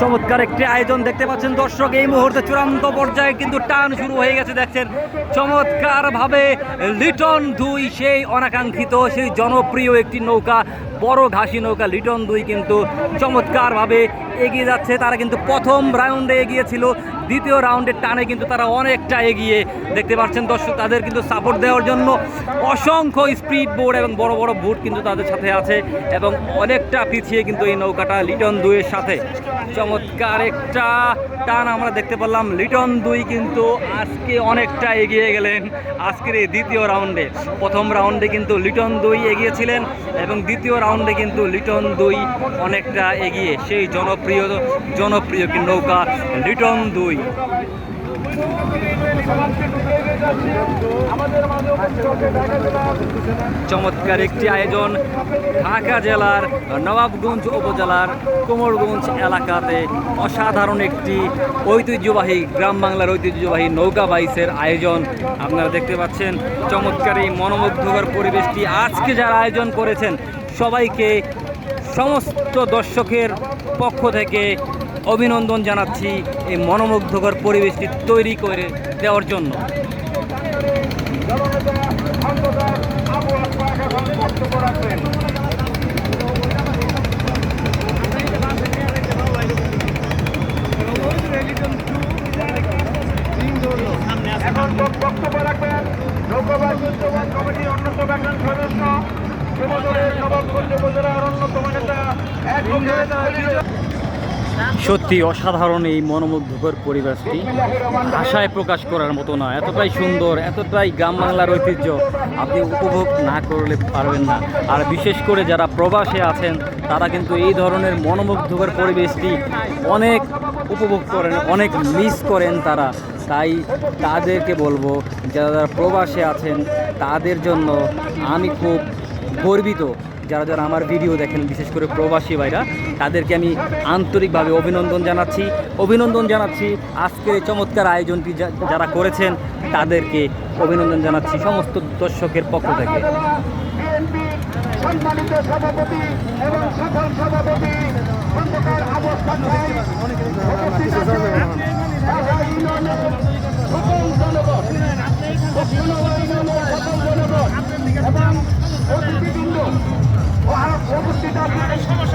চমৎকার একটি আয়োজন দেখতে পাচ্ছেন দর্শক, এই মুহূর্তে চূড়ান্ত পর্যায়ে কিন্তু টান শুরু হয়ে গেছে, দেখছেন। চমৎকারভাবে লিটন দুই, সেই অনাকাঙ্ক্ষিত, সেই জনপ্রিয় একটি নৌকা, বড় ঘাসি নৌকা লিটন দুই কিন্তু চমৎকারভাবে এগিয়ে যাচ্ছে। তারা কিন্তু প্রথম রাউন্ডে এগিয়েছিল। দ্বিতীয় রাউন্ডের টানে কিন্তু তারা অনেকটা এগিয়ে। দেখতে পাচ্ছেন দর্শক, তাদের কিন্তু সাপোর্ট দেওয়ার জন্য অসংখ্য স্পিড বোর্ড এবং বড় বড় বুট কিন্তু তাদের সাথে আছে এবং অনেকটা পিছিয়ে কিন্তু এই নৌকাটা লিটন দুইয়ের সাথে। চমৎকার একটা টান আমরা দেখতে পারলাম লিটন দুই কিন্তু আজকে অনেকটা এগিয়ে গেলেন আজকের এই দ্বিতীয় রাউন্ডে। প্রথম রাউন্ডে কিন্তু লিটন দুই এগিয়েছিলেন এবং দ্বিতীয় রাউন্ডে কিন্তু লিটন দুই অনেকটা এগিয়ে। সেই জনপ্রিয় জনপ্রিয় নৌকা লিটন দুই। চমৎকার একটি আয়োজন ঢাকা জেলার নবাবগঞ্জ উপজেলার কোমরগঞ্জ এলাকাতে অসাধারণ একটি ঐতিহ্যবাহী গ্রাম বাংলার ঐতিহ্যবাহী নৌকা বাইসের আয়োজন। আপনারা দেখতে পাচ্ছেন চমৎকার এই মনোমুগ্ধকর পরিবেশটি আজকে যারা আয়োজন করেছেন সবাইকে সমস্ত দর্শকের পক্ষ থেকে অভিনন্দন জানাচ্ছি এই মনোমুগ্ধকর পরিবেশটি তৈরি করে দেওয়ার জন্য। অন্যতম নেতা। সত্যি অসাধারণ এই মনোমুগ্ধকর পরিবেশটি। ভাষায় প্রকাশ করার মতো না, এতটাই সুন্দর, এতটাই গ্রাম বাংলার ঐতিহ্য, আপনি উপভোগ না করলে পারবেন না। আর বিশেষ করে যারা প্রবাসে আছেন, তারা কিন্তু এই ধরনের মনোমুগ্ধকর পরিবেশটি অনেক উপভোগ করেন, অনেক মিস করেন তারা। তাই তাদেরকে বলব যারা প্রবাসে আছেন, তাদের জন্য আমি খুব গর্বিত যারা যারা আমার ভিডিও দেখেন, বিশেষ করে প্রবাসী ভাইরা, তাদেরকে আমি আন্তরিকভাবে অভিনন্দন জানাচ্ছি। অভিনন্দন জানাচ্ছি আজকের এই চমৎকার আয়োজনটি যারা করেছেন, তাদেরকে অভিনন্দন জানাচ্ছি সমস্ত দর্শকের পক্ষ থেকে। সভাপতি এবং সভাপতি উপস্থিত